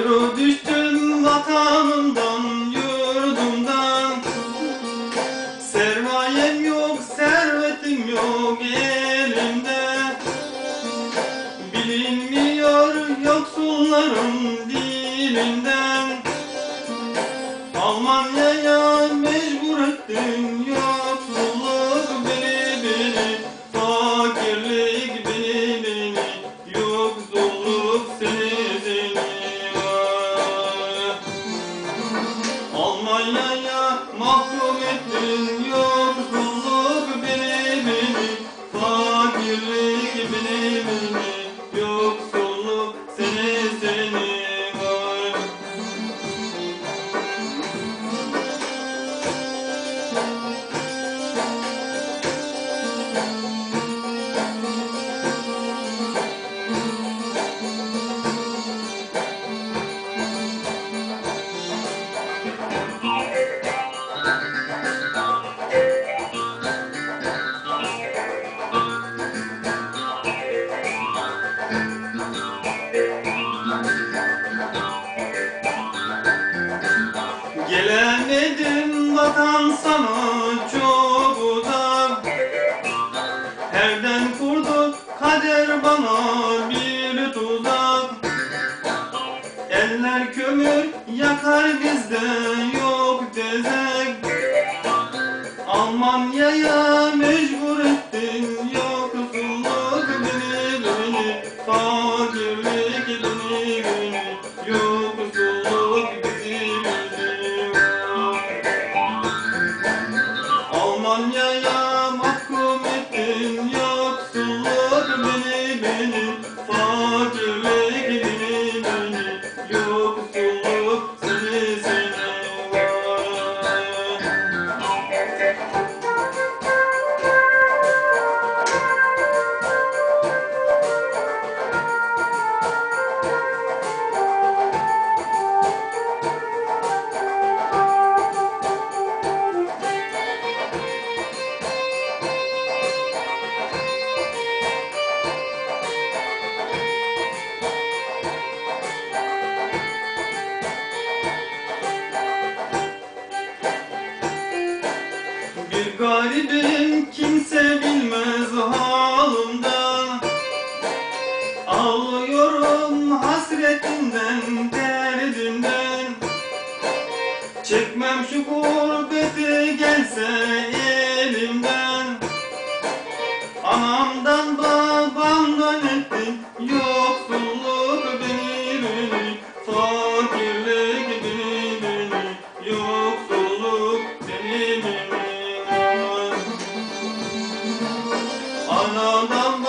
Ayrı düştüm vatanımdan, yurdumdan. Sermayem yok, servetim yok elimde. Bilinmiyor yoksulların dilinden Almanya'ya mahkum ettin yoksulluk beni beni Fakirlik beni Gelemedim vatan sana çok uzak Herden kurdu kader bana bir tuzak Eller kömür yakar bizde yok tezek Almanya'ya mecbur ettin Bir Anam